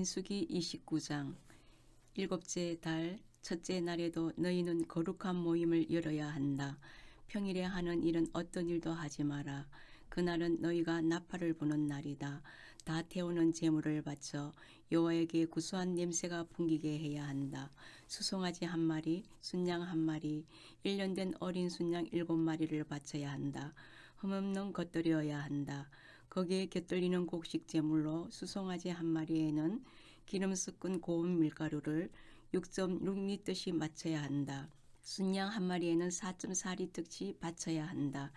민수기 29장 일곱째 달 첫째 날에도 너희는 거룩한 모임을 열어야 한다. 평일에 하는 일은 어떤 일도 하지 마라. 그날은 너희가 나팔을 부는 날이다. 다 태우는 제물을 바쳐 여호와에게 구수한 냄새가 풍기게 해야 한다. 수송아지 한 마리, 순양 한 마리, 일년된 어린 순양 일곱 마리를 바쳐야 한다. 흠없는 것들이어야 한다. 거기에 곁들이는 곡식 제물로 수송아지 한 마리에는 기름 섞은 고운 밀가루를 6.6리터씩 맞춰야 한다. 순양 한 마리에는 4.4리터씩 바쳐야 한다.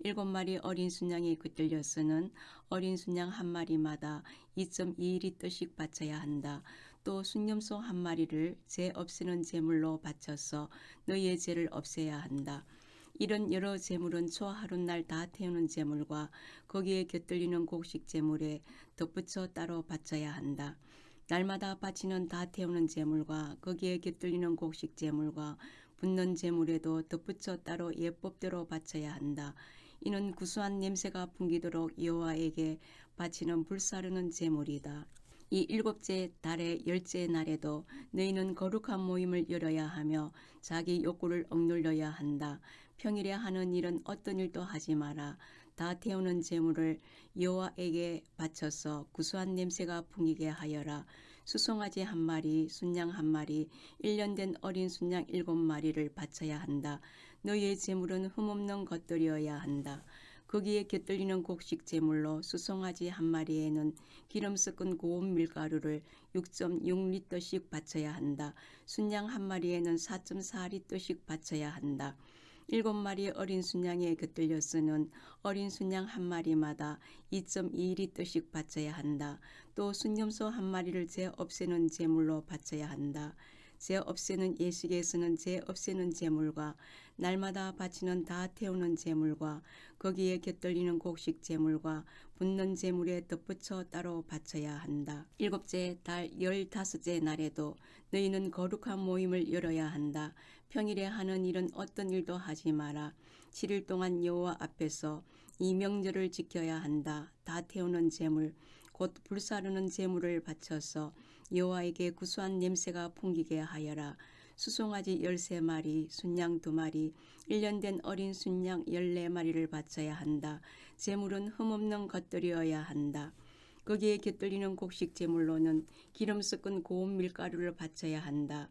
일곱 마리 어린 순양이 곁들여서는 어린 순양 한 마리마다 2.2리터씩 바쳐야 한다. 또 순념소 한 마리를 죄 없애는 제물로 바쳐서 너희의 죄를 없애야 한다. 이런 여러 제물은 초 하룻날 다 태우는 제물과 거기에 곁들이는 곡식 제물에 덧붙여 따로 바쳐야 한다. 날마다 바치는 다 태우는 제물과 거기에 곁들이는 곡식 제물과 붓는 제물에도 덧붙여 따로 예법대로 바쳐야 한다. 이는 구수한 냄새가 풍기도록 여호와에게 바치는 불사르는 제물이다. 이 일곱째 달의 열째 날에도 너희는 거룩한 모임을 열어야 하며 자기 욕구를 억눌러야 한다. 평일에 하는 일은 어떤 일도 하지 마라. 다 태우는 제물을 여호와에게 바쳐서 구수한 냄새가 풍기게 하여라. 수송아지 한 마리, 순양 한 마리, 일년된 어린 순양 일곱 마리를 바쳐야 한다. 너희의 제물은 흠없는 것들이어야 한다. 거기에 곁들이는 곡식 제물로 수송아지 한 마리에는 기름 섞은 고운 밀가루를 6.6리터씩 바쳐야 한다. 순양 한 마리에는 4.4리터씩 바쳐야 한다. 일곱 마리 어린 순양에 곁들여서는 어린 순양 한 마리마다 2.2리터씩 바쳐야 한다. 또 순념소 한 마리를 죄 없애는 제물로 바쳐야 한다. 죄 없애는 예식에서는 죄 없애는 제물과 날마다 바치는 다 태우는 제물과 거기에 곁들이는 곡식 제물과 붓는 제물에 덧붙여 따로 바쳐야 한다. 일곱째 달 열다섯째 날에도 너희는 거룩한 모임을 열어야 한다. 평일에 하는 일은 어떤 일도 하지 마라. 7일 동안 여호와 앞에서 이 명절을 지켜야 한다. 다 태우는 제물 곧 불사르는 제물을 바쳐서 여호와에게 구수한 냄새가 풍기게 하여라. 수송아지 열세 마리, 순양 두 마리, 일년된 어린 순양 열네 마리를 바쳐야 한다. 제물은 흠없는 것들이어야 한다. 거기에 곁들이는 곡식 제물로는 기름 섞은 고운 밀가루를 바쳐야 한다.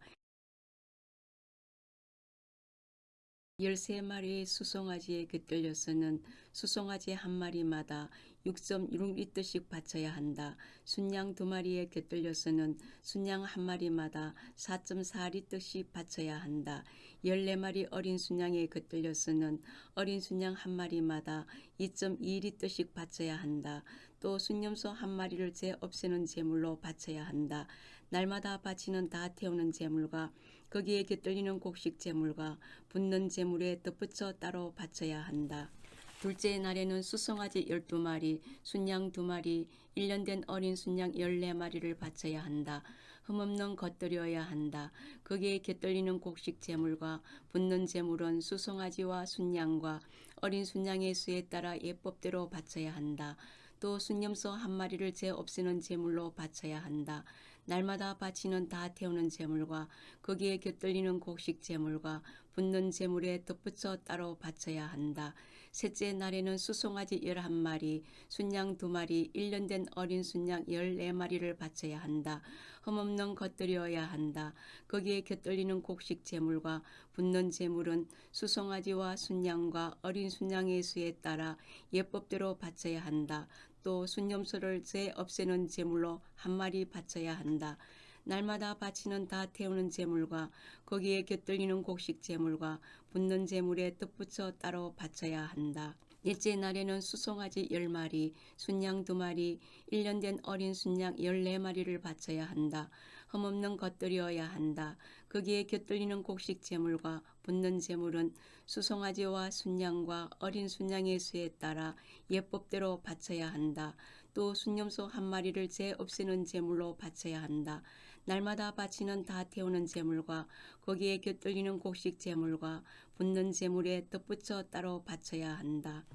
열세 마리의 수송아지에 곁들여서는 수송아지 한 마리마다 6.6리터씩 바쳐야 한다. 순양 두 마리에 곁들여서는 순양 한 마리마다 4.4리터씩 바쳐야 한다. 14마리 어린 순양에 곁들여서는 어린 순양 한 마리마다 2.2리터씩 바쳐야 한다. 또 순념소 한 마리를 죄 없애는 제물로 바쳐야 한다. 날마다 바치는 다 태우는 제물과 거기에 곁들이는 곡식 제물과 붓는 제물에 덧붙여 따로 바쳐야 한다. 둘째 날에는 수송아지 열두 마리, 순양 두 마리, 일년된 어린 순양 열네 마리를 바쳐야 한다. 흠없는 것들이어야 한다. 거기에 곁들이는 곡식 제물과 붓는 제물은 수송아지와 순양과 어린 순양의 수에 따라 예법대로 바쳐야 한다. 또 순념소 한 마리를 죄 없애는 제물로 바쳐야 한다. 날마다 바치는 다 태우는 제물과 거기에 곁들이는 곡식 제물과 붓는 제물에 덧붙여 따로 바쳐야 한다. 셋째 날에는 수송아지 열한 마리, 순양 두 마리, 일년 된 어린 순양 열네 마리를 바쳐야 한다. 흠없는 것들이어야 한다. 거기에 곁들이는 곡식 제물과 붓는 제물은 수송아지와 순양과 어린 순양의 수에 따라 예법대로 바쳐야 한다. 또 순념소를 죄 없애는 제물로 한 마리 바쳐야 한다. 날마다 바치는 다 태우는 제물과 거기에 곁들이는 곡식 제물과 붓는 제물에 덧붙여 따로 바쳐야 한다. 넷째 날에는 수송아지 열 마리, 순양 두 마리, 일년된 어린 순양 열네 마리를 바쳐야 한다. 흠없는 것들이어야 한다. 거기에 곁들이는 곡식 제물과 붓는 제물은 수송아지와 순양과 어린 순양의 수에 따라 예법대로 바쳐야 한다. 또 순념소 한 마리를 죄 없애는 제물로 바쳐야 한다. 날마다 바치는 다 태우는 제물과 거기에 곁들이는 곡식 제물과 붓는 제물에 덧붙여 따로 바쳐야 한다.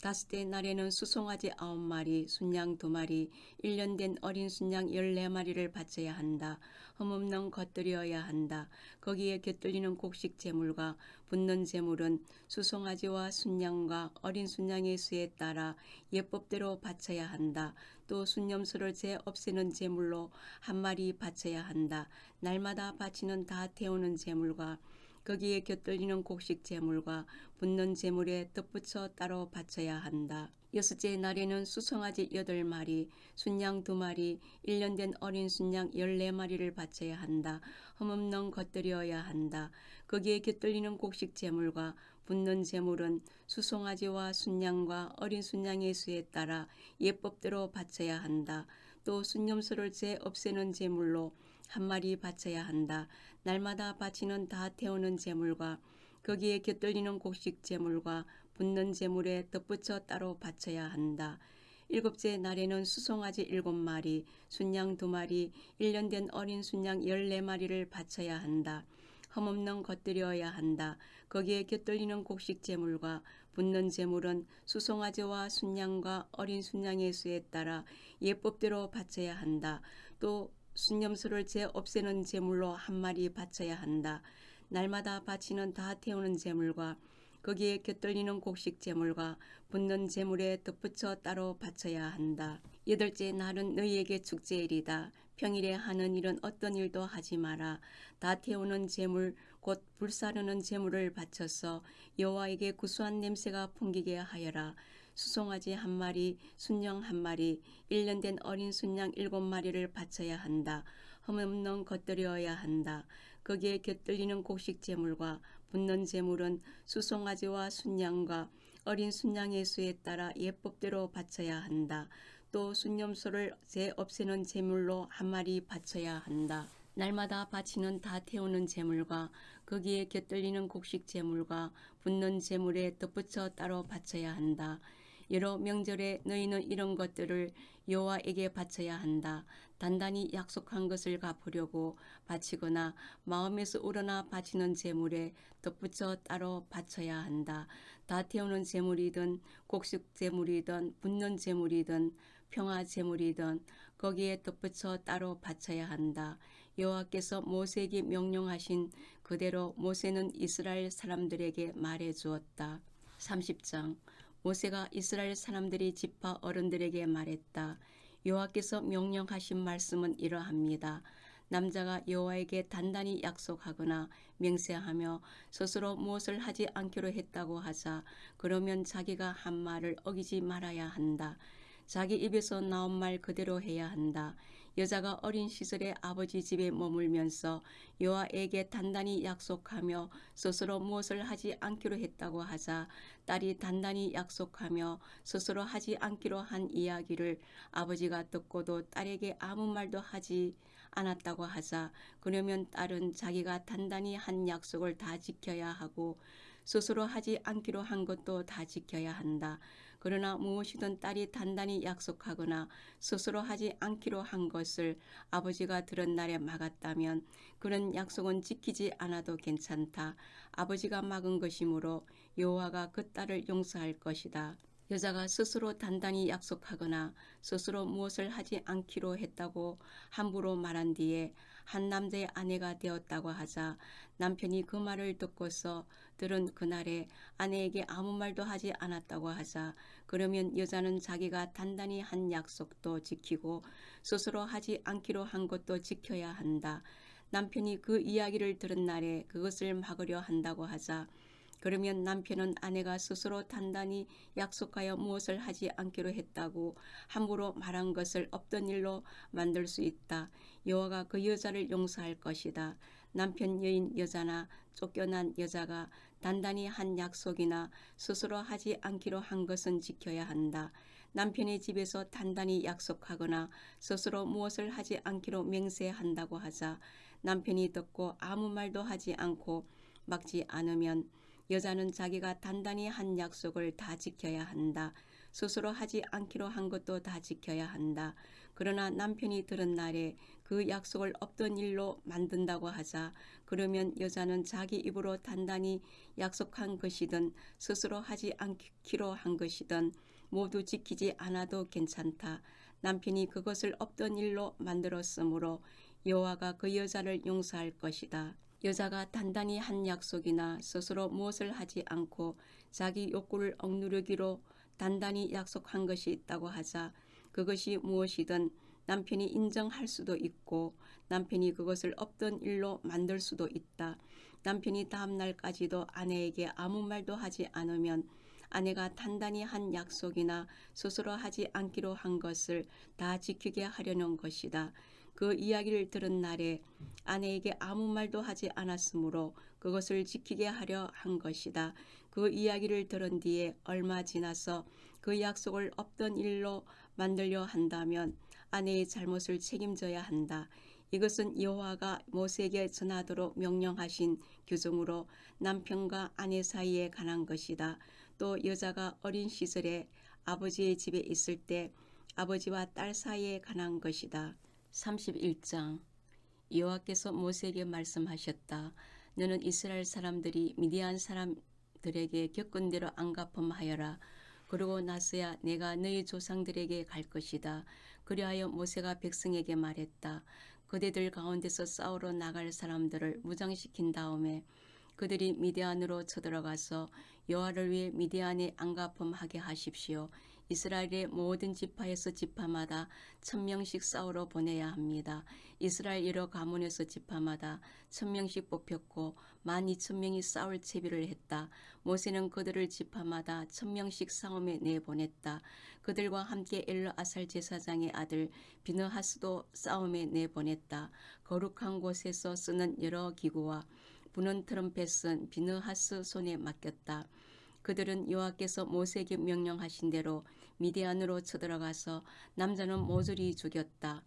다섯째 날에는 수송아지 아홉 마리, 순양 두 마리, 일년된 어린 순양 열네 마리를 바쳐야 한다. 흠없는 것들이어야 한다. 거기에 곁들이는 곡식 제물과 붓는 제물은 수송아지와 순양과 어린 순양의 수에 따라 예법대로 바쳐야 한다. 또 순념수를 재 없애는 제물로 한 마리 바쳐야 한다. 날마다 바치는 다 태우는 제물과 거기에 곁들이는 곡식 제물과 붓는 제물에 덧붙여 따로 바쳐야 한다. 여섯째 날에는 수송아지 여덟 마리, 순양 두 마리, 일년된 어린 순양 열네 마리를 바쳐야 한다. 흠없는 것들이어야 한다. 거기에 곁들이는 곡식 제물과 붓는 제물은 수송아지와 순양과 어린 순양의 수에 따라 예법대로 바쳐야 한다. 또 순념수를 재 없애는 제물로 한 마리 바쳐야 한다. 날마다 바치는 다 태우는 제물과 거기에 곁들이는 곡식 제물과 붓는 제물에 덧붙여 따로 바쳐야 한다. 일곱째 날에는 수송아지 일곱 마리, 순양 두 마리, 일년된 어린 순양 열네 마리를 바쳐야 한다. 흠없는 것들이어야 한다. 거기에 곁들이는 곡식 제물과 붓는 제물은 수송아지와 순양과 어린 순양의 수에 따라 예법대로 바쳐야 한다. 또 순념수를 재 없애는 제물로 한 마리 바쳐야 한다. 날마다 바치는 다 태우는 제물과 거기에 곁들이는 곡식 제물과 붓는 제물에 덧붙여 따로 바쳐야 한다. 여덟째 날은 너희에게 축제일이다. 평일에 하는 일은 어떤 일도 하지 마라. 다 태우는 제물 곧 불사르는 제물을 바쳐서 여호와에게 구수한 냄새가 풍기게 하여라. 수송아지 한 마리, 순양 한 마리, 일년된 어린 순양 일곱 마리를 바쳐야 한다. 흠없는 것들이어야 한다. 거기에 곁들이는 곡식 제물과 붓는 제물은 수송아지와 순양과 어린 순양의 수에 따라 예법대로 바쳐야 한다. 또 순념소를 재 없애는 제물로 한 마리 바쳐야 한다. 날마다 바치는 다 태우는 제물과 거기에 곁들이는 곡식 제물과 붓는 제물에 덧붙여 따로 바쳐야 한다. 여러 명절에 너희는 이런 것들을 여호와에게 바쳐야 한다. 단단히 약속한 것을 갚으려고 바치거나 마음에서 우러나 바치는 제물에 덧붙여 따로 바쳐야 한다. 다 태우는 제물이든 곡식 제물이든 붓는 제물이든 평화 제물이든 거기에 덧붙여 따로 바쳐야 한다. 여호와께서 모세에게 명령하신 그대로 모세는 이스라엘 사람들에게 말해 주었다. 30장 모세가 이스라엘 사람들이 지파 어른들에게 말했다. 여호와께서 명령하신 말씀은 이러합니다. 남자가 여호와에게 단단히 약속하거나 맹세하며 스스로 무엇을 하지 않기로 했다고 하자 그러면 자기가 한 말을 어기지 말아야 한다. 자기 입에서 나온 말 그대로 해야 한다. 여자가 어린 시절에 아버지 집에 머물면서 여호와에게 단단히 약속하며 스스로 무엇을 하지 않기로 했다고 하자 딸이 단단히 약속하며 스스로 하지 않기로 한 이야기를 아버지가 듣고도 딸에게 아무 말도 하지 않았다고 하자 그러면 딸은 자기가 단단히 한 약속을 다 지켜야 하고 스스로 하지 않기로 한 것도 다 지켜야 한다. 그러나 무엇이든 딸이 단단히 약속하거나 스스로 하지 않기로 한 것을 아버지가 들은 날에 막았다면 그런 약속은 지키지 않아도 괜찮다. 아버지가 막은 것이므로 여호와가 그 딸을 용서할 것이다. 여자가 스스로 단단히 약속하거나 스스로 무엇을 하지 않기로 했다고 함부로 말한 뒤에 한 남자의 아내가 되었다고 하자 남편이 그 말을 듣고서 들은 그날에 아내에게 아무 말도 하지 않았다고 하자 그러면 여자는 자기가 단단히 한 약속도 지키고 스스로 하지 않기로 한 것도 지켜야 한다. 남편이 그 이야기를 들은 날에 그것을 막으려 한다고 하자 그러면 남편은 아내가 스스로 단단히 약속하여 무엇을 하지 않기로 했다고 함부로 말한 것을 없던 일로 만들 수 있다. 여호와가 그 여자를 용서할 것이다. 남편 여인 여자나 쫓겨난 여자가 단단히 한 약속이나 스스로 하지 않기로 한 것은 지켜야 한다. 남편의 집에서 단단히 약속하거나 스스로 무엇을 하지 않기로 맹세한다고 하자 남편이 듣고 아무 말도 하지 않고 막지 않으면 여자는 자기가 단단히 한 약속을 다 지켜야 한다. 스스로 하지 않기로 한 것도 다 지켜야 한다. 그러나 남편이 들은 날에 그 약속을 없던 일로 만든다고 하자 그러면 여자는 자기 입으로 단단히 약속한 것이든 스스로 하지 않기로 한 것이든 모두 지키지 않아도 괜찮다. 남편이 그것을 없던 일로 만들었으므로 여호와가 그 여자를 용서할 것이다. 여자가 단단히 한 약속이나 스스로 무엇을 하지 않고 자기 욕구를 억누르기로 단단히 약속한 것이 있다고 하자 그것이 무엇이든 남편이 인정할 수도 있고 남편이 그것을 없던 일로 만들 수도 있다. 남편이 다음 날까지도 아내에게 아무 말도 하지 않으면 아내가 단단히 한 약속이나 스스로 하지 않기로 한 것을 다 지키게 하려는 것이다. 그 이야기를 들은 날에 아내에게 아무 말도 하지 않았으므로 그것을 지키게 하려 한 것이다. 그 이야기를 들은 뒤에 얼마 지나서 그 약속을 없던 일로 만들려 한다면 아내의 잘못을 책임져야 한다. 이것은 여호와가 모세에게 전하도록 명령하신 규정으로 남편과 아내 사이에 관한 것이다. 또 여자가 어린 시절에 아버지의 집에 있을 때 아버지와 딸 사이에 관한 것이다. 31장 여호와께서 모세에게 말씀하셨다. 너는 이스라엘 사람들이 미디안 사람들에게 겪은 대로 안갚음하여라. 그러고 나서야 내가 너희 조상들에게 갈 것이다. 그리하여 모세가 백성에게 말했다. 그대들 가운데서 싸우러 나갈 사람들을 무장시킨 다음에 그들이 미디안으로 쳐들어가서 여호와를 위해 미디안에 안갚음하게 하십시오. 이스라엘의 모든 지파에서 지파마다 천명씩 싸우러 보내야 합니다. 이스라엘 여러 가문에서 지파마다 천명씩 뽑혔고 만 이천 명이 싸울 채비를 했다. 모세는 그들을 지파마다 천명씩 싸움에 내보냈다. 그들과 함께 엘르아살 제사장의 아들 비느하스도 싸움에 내보냈다. 거룩한 곳에서 쓰는 여러 기구와 부는 트럼펫은 비느하스 손에 맡겼다. 그들은 여호와께서 모세에게 명령하신 대로 미디안으로 쳐들어가서 남자는 모조리 죽였다.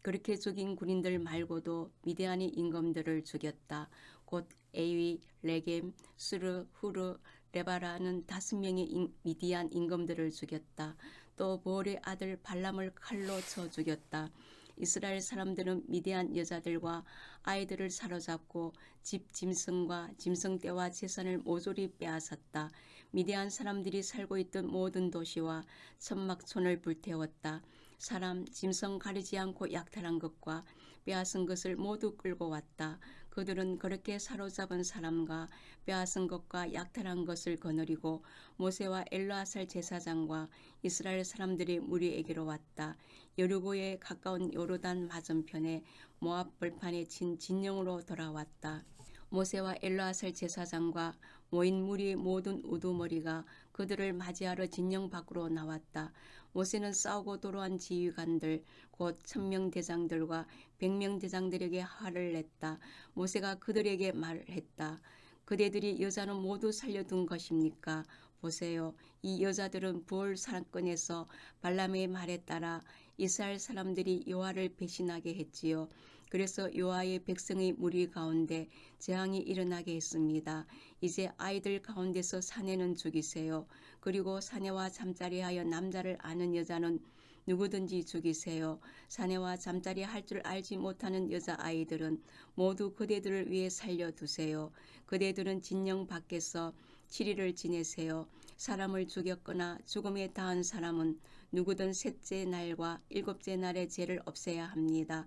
그렇게 죽인 군인들 말고도 미디안의 임금들을 죽였다. 곧 에위, 레겜, 수르, 후르, 레바라는 다섯 명의 미디안 임금들을 죽였다. 또 보올의 아들 발람을 칼로 쳐 죽였다. 이스라엘 사람들은 미디안 여자들과 아이들을 사로잡고 집 짐승과 짐승떼와 재산을 모조리 빼앗았다. 미디안 사람들이 살고 있던 모든 도시와 천막촌을 불태웠다. 사람, 짐승 가리지 않고 약탈한 것과 빼앗은 것을 모두 끌고 왔다. 그들은 그렇게 사로잡은 사람과 빼앗은 것과 약탈한 것을 거느리고 모세와 엘르아살 제사장과 이스라엘 사람들이 무리에게로 왔다. 여리고에 가까운 요르단 맞은편에 모압 벌판에 친 진영으로 돌아왔다. 모세와 엘르아살 제사장과 모인 무리의 모든 우두머리가 그들을 맞이하러 진영 밖으로 나왔다. 모세는 싸우고 도로한 지휘관들 곧 천명 대장들과 백명 대장들에게 화를 냈다. 모세가 그들에게 말했다. 그대들이 여자는 모두 살려둔 것입니까? 보세요. 이 여자들은 부월 사건에서 발람의 말에 따라 이스라엘 사람들이 여호와를 배신하게 했지요. 그래서 여호와의 백성의 무리 가운데 재앙이 일어나게 했습니다. 이제 아이들 가운데서 사내는 죽이세요. 그리고 사내와 잠자리하여 남자를 아는 여자는 누구든지 죽이세요. 사내와 잠자리 할 줄 알지 못하는 여자 아이들은 모두 그대들을 위해 살려두세요. 그대들은 진영 밖에서 7일을 지내세요. 사람을 죽였거나 죽음에 닿은 사람은 누구든 셋째 날과 일곱째 날의 죄를 없애야 합니다.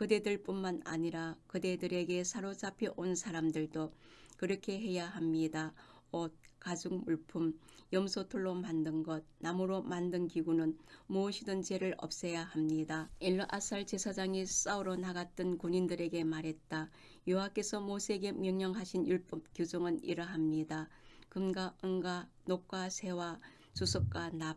그대들뿐만 아니라 그대들에게 사로잡혀 온 사람들도 그렇게 해야 합니다. 옷, 가죽 물품, 염소털로 만든 것, 나무로 만든 기구는 무엇이든 죄를 없애야 합니다. 엘르아살 제사장이 싸우러 나갔던 군인들에게 말했다. 여호와께서 모세에게 명령하신 율법 규정은 이러합니다. 금과 은과 녹과 새와 주석과 납,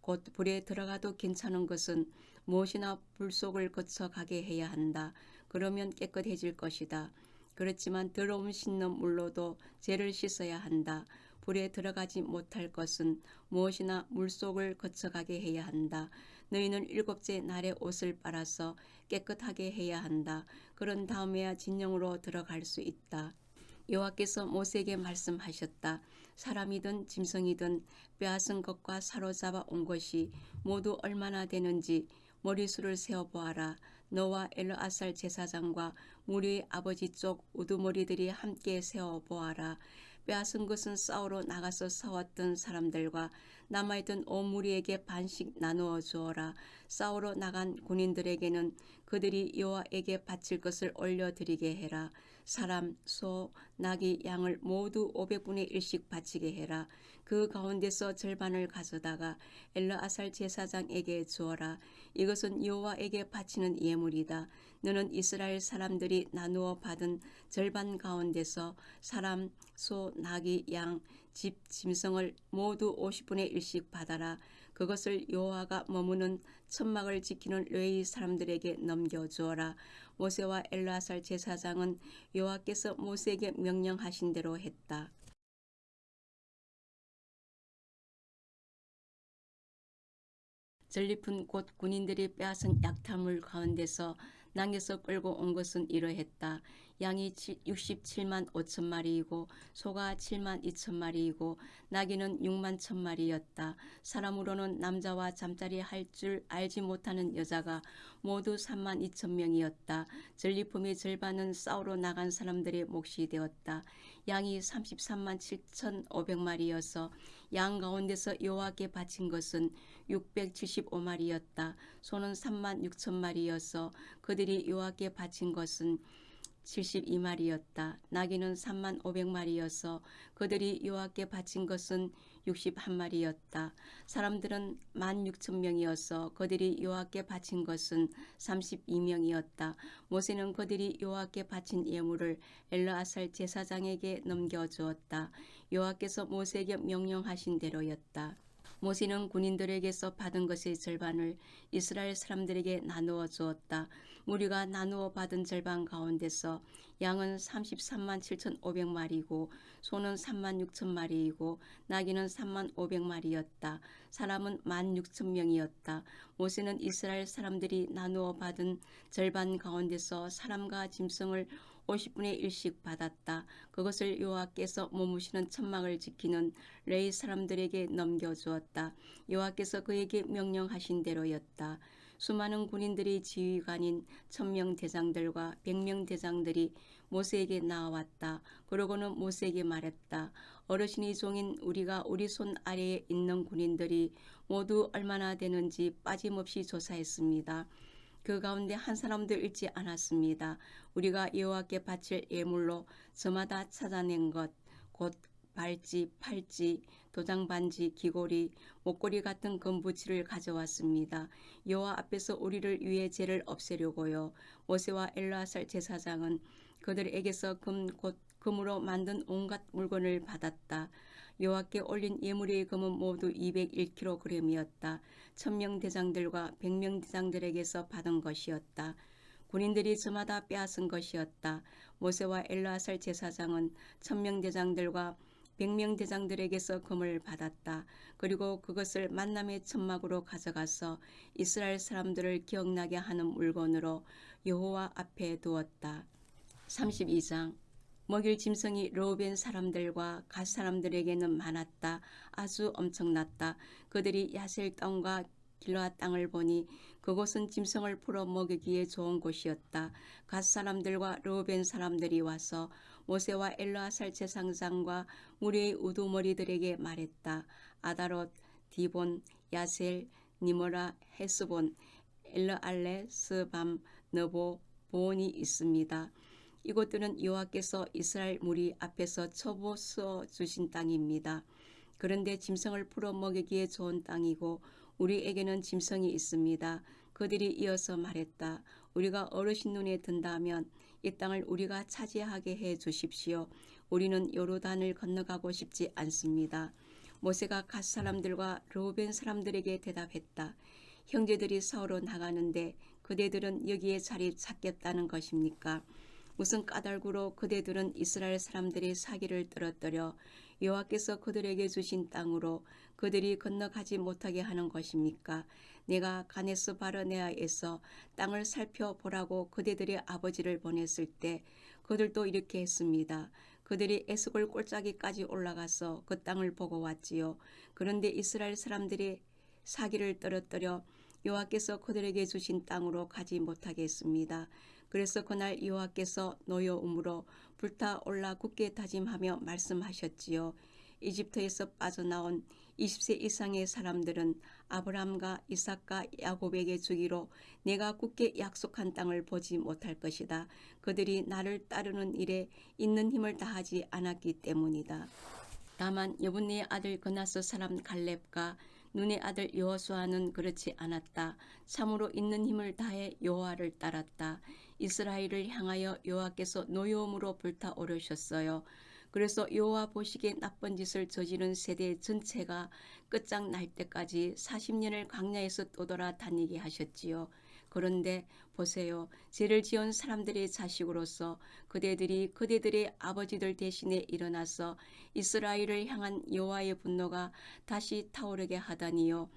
곧 불에 들어가도 괜찮은 것은 무엇이나 불 속을 거쳐 가게 해야 한다. 그러면 깨끗해질 것이다. 그렇지만 더러움 씻는 물로도 죄를 씻어야 한다. 불에 들어가지 못할 것은 무엇이나 물 속을 거쳐가게 해야 한다. 너희는 일곱째 날에 옷을 빨아서 깨끗하게 해야 한다. 그런 다음에야 진영으로 들어갈 수 있다. 여호와께서 모세에게 말씀하셨다. 사람이든 짐승이든 빼앗은 것과 사로잡아 온 것이 모두 얼마나 되는지 머리수를 세어 보아라. 너와 엘르아살 제사장과 무리의 아버지 쪽 우두머리들이 함께 세어 보아라. 빼앗은 것은 싸우러 나가서 싸웠던 사람들과 남아있던 온 무리에게 반씩 나누어 주어라. 싸우러 나간 군인들에게는 그들이 여호와에게 바칠 것을 올려드리게 해라. 사람, 소, 나귀, 양을 모두 500분의 1씩 바치게 해라. 그 가운데서 절반을 가져다가 엘르아살 제사장에게 주어라. 이것은 여호와에게 바치는 예물이다. 너는 이스라엘 사람들이 나누어 받은 절반 가운데서 사람, 소, 나귀, 양, 집, 짐승을 모두 50분의 1씩 받아라. 그것을 여호와가 머무는 천막을 지키는 레위 사람들에게 넘겨 주어라. 모세와 엘라살 제사장은 여호와께서 모세에게 명령하신 대로 했다. 전리품 곧 군인들이 빼앗은 약탈물 가운데서 낭에서 끌고 온 것은 이러했다. 양이 67만 5천 마리이고 소가 7만 2천 마리이고 나귀는 6만 천 마리였다. 사람으로는 남자와 잠자리 할 줄 알지 못하는 여자가 모두 3만 2천 명이었다. 전리품의 절반은 싸우러 나간 사람들의 몫이 되었다. 양이 33만 7천 5백 마리여서 양 가운데서 여호와께 바친 것은 675마리였다. 소는 3만 6천 마리여서 그들이 여호와께 바친 것은 72마리였다. 나귀는 3만 500마리여서 그들이 여호와께 바친 것은 61마리였다. 사람들은 1만 6천 명이어서 그들이 여호와께 바친 것은 32명이었다. 모세는 그들이 여호와께 바친 예물을 엘르아살 제사장에게 넘겨 주었다. 여호와께서 모세에게 명령하신 대로였다. 모세는 군인들에게서 받은 것의 절반을 이스라엘 사람들에게 나누어 주었다. 무리가 나누어 받은 절반 가운데서 양은 33만 7,500마리고 소는 3만 6천 마리이고 나귀는 3만 500마리였다. 사람은 1만 6천 명이었다. 모세는 이스라엘 사람들이 나누어 받은 절반 가운데서 사람과 짐승을 50분의 1씩 받았다. 그것을 여호와께서 머무시는 천막을 지키는 레이 사람들에게 넘겨주었다. 여호와께서 그에게 명령하신 대로였다. 수많은 군인들이 지휘관인 천명 대장들과 백명 대장들이 모세에게 나왔다. 그러고는 모세에게 말했다. 어르신이 종인 우리가 우리 손 아래에 있는 군인들이 모두 얼마나 되는지 빠짐없이 조사했습니다. 그 가운데 한 사람도 잃지 않았습니다. 우리가 여호와께 바칠 예물로 저마다 찾아낸 것, 곧 발찌, 팔찌, 도장 반지, 귀고리, 목걸이 같은 금부치를 가져왔습니다. 여호와 앞에서 우리를 위해 죄를 없애려고요. 모세와 엘라살 제사장은 그들에게서 금, 곧 금으로 만든 온갖 물건을 받았다. 여호와께 올린 예물의 금은 모두 201kg이었다. 천명 대장들과 백명 대장들에게서 받은 것이었다. 군인들이 저마다 빼앗은 것이었다. 모세와 엘라살 제사장은 천명 대장들과 백명 대장들에게서 금을 받았다. 그리고 그것을 만남의 천막으로 가져가서 이스라엘 사람들을 기억나게 하는 물건으로 여호와 앞에 두었다. 32장 먹일 짐승이 로벤 사람들과 갓 사람들에게는 많았다. 아주 엄청났다. 그들이 야셀 땅과 길라 땅을 보니 그곳은 짐승을 풀어 먹이기에 좋은 곳이었다. 갓 사람들과 로벤 사람들이 와서 모세와 엘라살 제상장과 무리의 우두머리들에게 말했다. 아다롯, 디본, 야셀, 니모라, 헤스본, 엘르알레, 스밤, 너보, 보온이 있습니다. 이곳들은 여호와께서 이스라엘 무리 앞에서 처보 써 주신 땅입니다. 그런데 짐승을 풀어 먹이기에 좋은 땅이고 우리에게는 짐승이 있습니다. 그들이 이어서 말했다. 우리가 어르신 눈에 든다면 이 땅을 우리가 차지하게 해 주십시오. 우리는 요르단을 건너가고 싶지 않습니다. 모세가 갓 사람들과 르벤 사람들에게 대답했다. 형제들이 서로 나가는데 그대들은 여기에 자리 찾겠다는 것입니까? 무슨 까닭으로 그대들은 이스라엘 사람들의 사기를 떨어뜨려 여호와께서 그들에게 주신 땅으로 그들이 건너가지 못하게 하는 것입니까? 내가 가네스 바르네아에서 땅을 살펴보라고 그대들의 아버지를 보냈을 때 그들도 이렇게 했습니다. 그들이 에스골 골짜기까지 올라가서 그 땅을 보고 왔지요. 그런데 이스라엘 사람들이 사기를 떨어뜨려 여호와께서 그들에게 주신 땅으로 가지 못하게 했습니다. 그래서 그날 여호와께서 노여움으로 불타 올라 굳게 다짐하며 말씀하셨지요. 이집트에서 빠져나온 20세 이상의 사람들은 아브라함과 이삭과 야곱에게 주기로 내가 굳게 약속한 땅을 보지 못할 것이다. 그들이 나를 따르는 일에 있는 힘을 다하지 않았기 때문이다. 다만 여분네의 아들 그나스 사람 갈렙과 눈의 아들 여호수아는 그렇지 않았다. 참으로 있는 힘을 다해 여호와를 따랐다. 이스라엘을 향하여 여호와께서 노여움으로 불타오르셨어요. 그래서 여호와 보시기에 나쁜 짓을 저지른 세대 전체가 끝장 날 때까지 40년을 광야에서 떠돌아 다니게 하셨지요. 그런데 보세요. 죄를 지은 사람들의 자식으로서 그대들이 그대들의 아버지들 대신에 일어나서 이스라엘을 향한 여호와의 분노가 다시 타오르게 하다니요.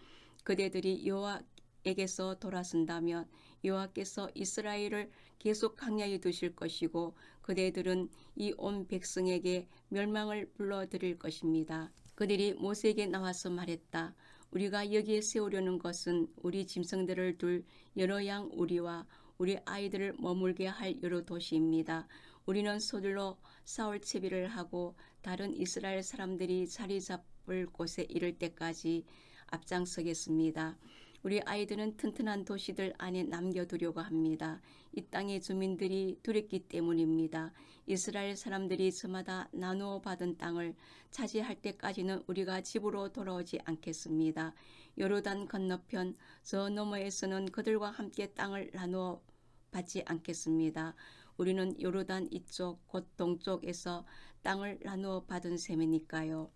그대들이 여호와에게서 돌아선다면 여호와께서 이스라엘을 계속 강야에 두실 것이고 그대들은 이 온 백성에게 멸망을 불러들일 것입니다. 그들이 모세에게 나와서 말했다. 우리가 여기에 세우려는 것은 우리 짐승들을 둘 여러 양 우리와 우리 아이들을 머물게 할 여러 도시입니다. 우리는 서둘러 싸울 채비를 하고 다른 이스라엘 사람들이 자리 잡을 곳에 이를 때까지 앞장서겠습니다. 우리 아이들은 튼튼한 도시들 안에 남겨두려고 합니다. 이 땅의 주민들이 두렵기 때문입니다. 이스라엘 사람들이 저마다 나누어 받은 땅을 차지할 때까지는 우리가 집으로 돌아오지 않겠습니다. 요르단 건너편 저 너머에서는 그들과 함께 땅을 나누어 받지 않겠습니다. 우리는 요르단 이쪽 곧 동쪽에서 땅을 나누어 받은 셈이니까요.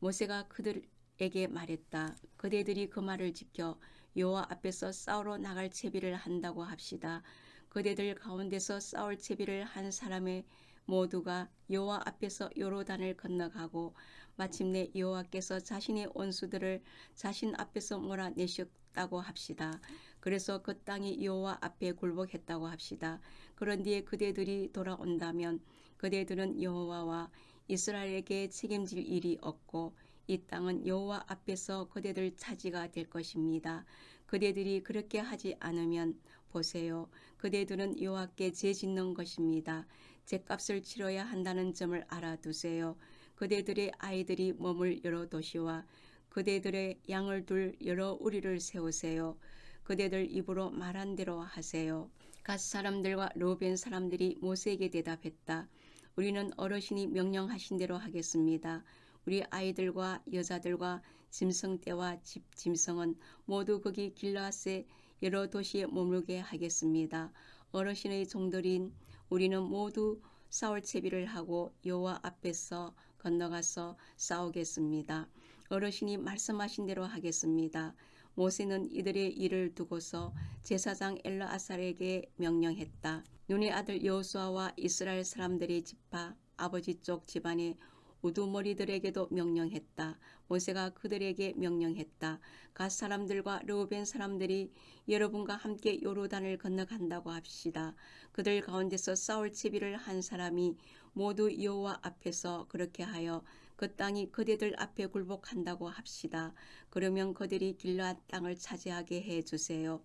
모세가 그들에게 말했다. 그대들이 그 말을 지켜 여호와 앞에서 싸우러 나갈 채비를 한다고 합시다. 그대들 가운데서 싸울 채비를 한 사람의 모두가 여호와 앞에서 요르단을 건너가고 마침내 여호와께서 자신의 원수들을 자신 앞에서 몰아내셨다고 합시다. 그래서 그 땅이 여호와 앞에 굴복했다고 합시다. 그런 뒤에 그대들이 돌아온다면 그대들은 여호와와 이스라엘에게 책임질 일이 없고 이 땅은 여호와 앞에서 그대들 차지가 될 것입니다. 그대들이 그렇게 하지 않으면 보세요. 그대들은 여호와께 죄 짓는 것입니다. 죄값을 치러야 한다는 점을 알아두세요. 그대들의 아이들이 머물 여러 도시와 그대들의 양을 둘 여러 우리를 세우세요. 그대들 입으로 말한 대로 하세요. 갓 사람들과 로벤 사람들이 모세에게 대답했다. 우리는 어르신이 명령하신 대로 하겠습니다. 우리 아이들과 여자들과 짐승떼와 집 짐승은 모두 거기 길라앗의 여러 도시에 머물게 하겠습니다. 어르신의 종들인 우리는 모두 싸울 채비를 하고 여호와 앞에서 건너가서 싸우겠습니다. 어르신이 말씀하신 대로 하겠습니다. 모세는 이들의 일을 두고서 제사장 엘라아살에게 명령했다. 눈의 아들 여호수아와 이스라엘 사람들의 집파 아버지 쪽 집안의 우두머리들에게도 명령했다. 모세가 그들에게 명령했다. 갓 사람들과 르우벤 사람들이 여러분과 함께 요르단을 건너간다고 합시다. 그들 가운데서 싸울 채비를 한 사람이 모두 여호와 앞에서 그렇게 하여 그 땅이 그대들 앞에 굴복한다고 합시다. 그러면 그들이 길라앗 땅을 차지하게 해 주세요.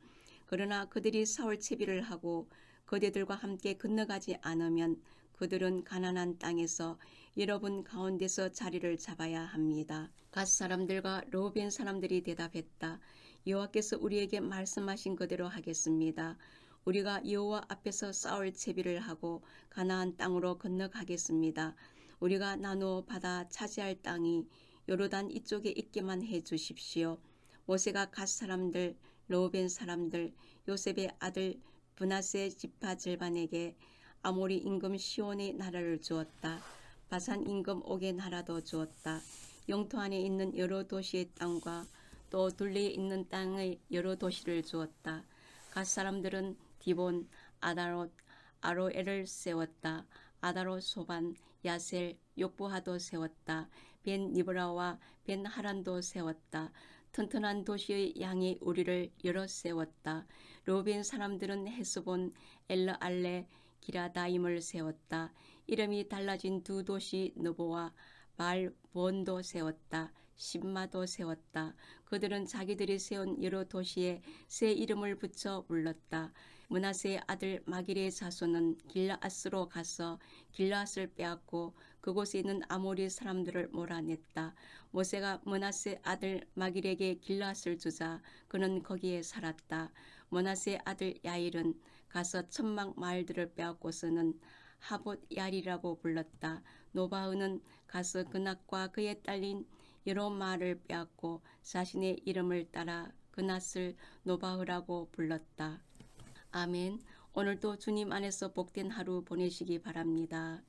그러나 그들이 싸울 채비를 하고 그대들과 함께 건너가지 않으면 그들은 가난한 땅에서 여러분 가운데서 자리를 잡아야 합니다. 갓 사람들과 로벤 사람들이 대답했다. 여호와께서 우리에게 말씀하신 그대로 하겠습니다. 우리가 여호와 앞에서 싸울 채비를 하고 가나안 땅으로 건너가겠습니다. 우리가 나누어 받아 차지할 땅이 요르단 이쪽에 있게만 해 주십시오. 모세가 갓 사람들, 로벤 사람들, 요셉의 아들 브나세 지파 절반에게 아모리 임금 시온의 나라를 주었다. 바산 임금 옥의 나라도 주었다. 영토 안에 있는 여러 도시의 땅과 또 둘레에 있는 땅의 여러 도시를 주었다. 갓 사람들은 디본, 아다롯, 아로엘을 세웠다. 아다롯 소반, 야셀, 욕부하도 세웠다. 벤 니브라와 벤 하란도 세웠다. 튼튼한 도시의 양이 우리를 여러 세웠다. 로벤 사람들은 헤스본, 엘르알레, 기라다임을 세웠다. 이름이 달라진 두 도시 너보와 발본도 세웠다. 신마도 세웠다. 그들은 자기들이 세운 여러 도시에 새 이름을 붙여 불렀다. 문하세의 아들 마길의 자손은 길라앗으로 가서 길라앗을 빼앗고 그곳에 있는 아모리 사람들을 몰아냈다. 모세가 문하세 아들 마길에게 길라앗을 주자 그는 거기에 살았다. 문하세 아들 야일은 가서 천막 마을들을 빼앗고서는 하봇 야리라고 불렀다. 노바흐는 가서 그낫과 그의 딸린 여러 말을 빼앗고 자신의 이름을 따라 그낫을 노바흐라고 불렀다. 아멘. 오늘도 주님 안에서 복된 하루 보내시기 바랍니다.